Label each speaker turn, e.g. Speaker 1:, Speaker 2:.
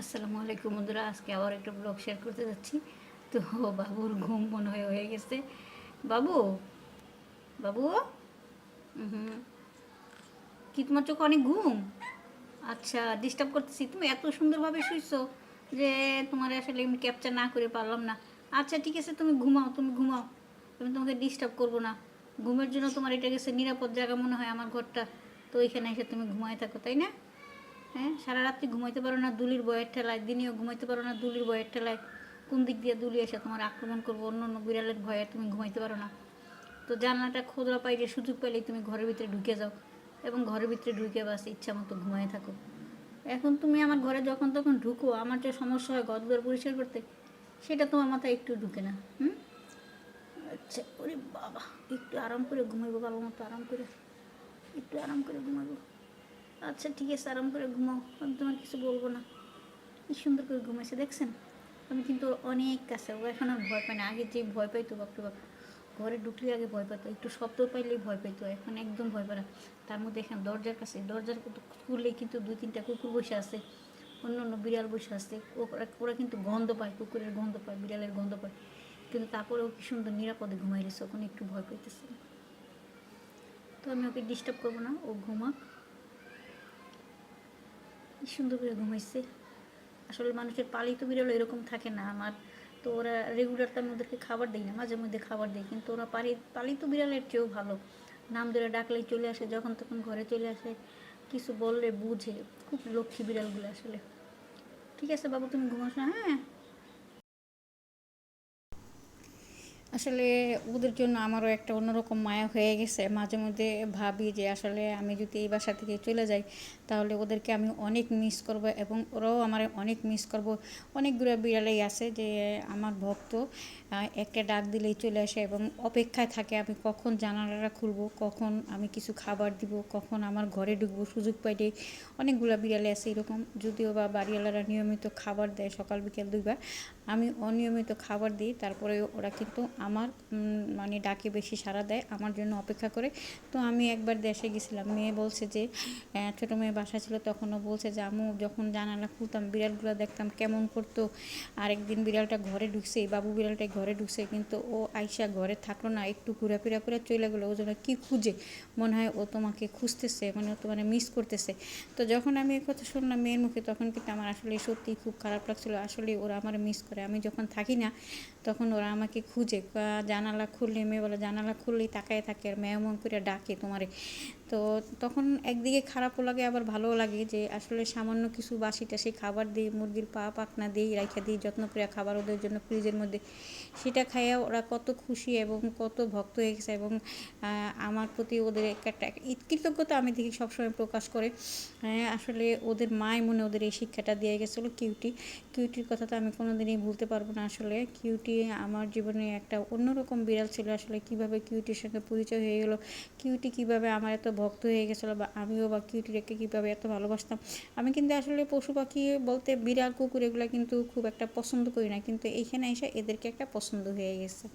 Speaker 1: আসসালামু আলাইকুম বন্ধুরা, আজকে আবার একটা ব্লগ শেয়ার করতে যাচ্ছি। তো বাবুর ঘুম মনে হয় হয়ে গেছে। বাবু? বাবু? হুম কি তোমার চোখে অনেক ঘুম? আচ্ছা ডিস্টার্ব করতেছি। তুমি এত সুন্দরভাবে শুইছো যে তোমার আসলে এমনি ক্যাপচার না করে পারলাম না। আচ্ছা ঠিক আছে, তুমি ঘুমাও তুমি ঘুমাও। আমি তোমাকে ডিস্টার্ব করব না। ঘুমের জন্য তোমার এটা গেছে নিরাপদ জায়গা মনে হয় আমার ঘরটা। তো ওইখানে এসে তুমি ঘুমায় থাকো, তাই না? হ্যাঁ সারা রাত্রি ঘুমাইতে পারো না, দুলির বয়ের ঠেলায়, দিনেও ঘুমাইতে পারো না, দুলির বয়ের ঠেলায়, কোন দিক দিয়ে দুলি এসে তোমার আক্রমণ করব, অন্য অন্য বিড়ালের ভয়ে তুমি ঘুমাইতে পারো না। তো জানলাটা খোদরা পাইলে, সুযোগ পাইলেই তুমি ঘরের ভিতরে ঢুকে যাও এবং ঘরের ভিতরে ঢুকে বাস, ইচ্ছা মতো ঘুমায় থাকো। এখন তুমি আমার ঘরে যখন তখন ঢুকো, আমার যে সমস্যা হয় দুয়ার পরিষ্কার করতে, সেটা তোমার মাথায় একটু ঢুকে না, হুম? আচ্ছা ওরে বাবা, একটু আরাম করে ঘুমাইবো ভালো মতো, আরাম করে, একটু আরাম করে ঘুমাবো আচ্ছা ঠিক আছে, আরাম করে ঘুমাও। আমি তোমার কিছু বলব না। কি সুন্দর করে ঘুমাইছে, দেখছেন? আমি কিন্তু অনেক কাছে, ও এখন আর ভয় পায় না। আগে যে ভয় পাইতো, বাপরে বাপ। ঘরে ঢুকলে আগে ভয় পাইতো, একটু শব্দ পাইলেই ভয় পাইতো, এখন একদম ভয় পায় না। তার মধ্যে এখন দরজার কাছে, দরজার খুললেই কিন্তু দুই তিনটা কুকুর বসে আছে, অন্য অন্য বিড়াল বসে আছে। ওরা কিন্তু গন্ধ পায়, কুকুরের গন্ধ পায়, বিড়ালের গন্ধ পায়। কিন্তু তারপরেও কি সুন্দর নিরাপদে ঘুমাই রয়েছে ওখানে একটু ভয় পাইতেছে। তো আমি ওকে ডিস্টার্ব করব না, ও ঘুমাক। কি সুন্দর করে ঘুমাইছে। আসলে মানুষের পালিত বিড়াল এরকম থাকে না। আমার তো ওরা রেগুলার তো আমি ওদেরকে খাবার দিই না, মাঝে মধ্যে খাবার দিই। কিন্তু ওরা পালি পালিত বিড়ালের চেয়েও ভালো। নাম ধরে ডাকলেই চলে আসে, যখন তখন ঘরে চলে আসে। কিছু বললে বুঝে। খুব লক্ষ্মী বিড়ালগুলো আসলে। ঠিক আছে বাবু, তুমি ঘুমাস না হ্যাঁ? আসলে ওদের জন্য আমারও একটা অন্যরকম মায়া হয়ে গেছে। মাঝে মধ্যে ভাবি যে আসলে আমি যদি এই বাসা থেকে চলে যাই, তাহলে ওদেরকে আমি অনেক মিস করব এবং ওরাও আমার অনেক মিস করব। অনেকগুলো বিড়ালেই আছে যে আমার ভক্ত একটা ডাক দিলেই চলে আসে এবং অপেক্ষায় থাকে আমি কখন জানালাটা খুলবো, কখন আমি কিছু খাবার দিব, কখন আমার ঘরে ঢুকবো, সুযোগ পাইলে অনেকগুলো বিড়ালে আছে এরকম। যদিও বা বাড়িওয়ালারা নিয়মিত খাবার দেয় সকাল বিকেল দুইবার, আমি অনিয়মিত খাবার দিই তারপরে ওরা কিন্তু আমার মানে ডাকে বেশি সাড়া দেয় আমার জন্য অপেক্ষা করে। তো আমি একবার দেশে গেছিলাম, মেয়ে বলছে যে ছোটো মেয়ে বাসা ছিল, তখনও বলছে যে আমু যখন জানালা খুলতাম, বিড়ালগুলো দেখতাম কেমন করতো। আরেকদিন বিড়ালটা ঘরে ঢুকছে বাবু বিড়ালটা ঘরে ঢুকছে, কিন্তু ও আইসা ঘরে থাকল না, একটু ঘোরাফেরা করে চলে গেলো। ও জন্য কী খুঁজে, মনে হয় ও তোমাকে খুঁজতেছে মানে ও তোমার মিস করতেছে। তো যখন আমি এই কথা শুনলাম মেয়ের মুখে, তখন কিন্তু আমার আসলে সত্যিই খুব খারাপ লাগছিল। আসলে ওরা আমার মিস করে। আমি যখন থাকি না, তখন ওরা আমাকে খুঁজে জানালা খুললি মেয়ে বলে জানালা খুললি তাকায় থাকে আর মেয়ে মন করে ডাকে তোমারে। তো তখন একদিকে খারাপও লাগে, আবার ভালোও লাগে যে আসলে সামান্য কিছু বাসি টাসি খাবার দিই মুরগির পা পাকনা দিই রাইখা দিই, যত্ন করে খাবার ওদের জন্য ফ্রিজের মধ্যে। সেটা খাইয়া ওরা কত খুশি এবং কত ভক্ত হয়ে গেছে এবং আমার প্রতি ওদের একটা কৃতজ্ঞতা আমি দেখি সবসময় প্রকাশ করে। আসলে ওদের মায় মনে ওদের এই শিক্ষাটা দিয়ে গেছিল কিউটি কিউটির কথা তো আমি কোনোদিনই ভুলতে পারব না আসলে। কিউটি আমার জীবনে একটা অন্যরকম বিড়াল ছিল, আসলে কীভাবে কিউটির সঙ্গে পরিচয় হয়ে গেলো কিউটি কীভাবে আমার এত ভক্ত হয়ে গেছিল বা আমিও বা কিউটিটাকে কীভাবে এত ভালোবাসতাম। আমি কিন্তু আসলে পশু পাখি বলতে বিড়াল, কুকুর এগুলো কিন্তু খুব একটা পছন্দ করি না। কিন্তু এইখানে এসে এদেরকে একটা পছন্দ হয়ে গেছে।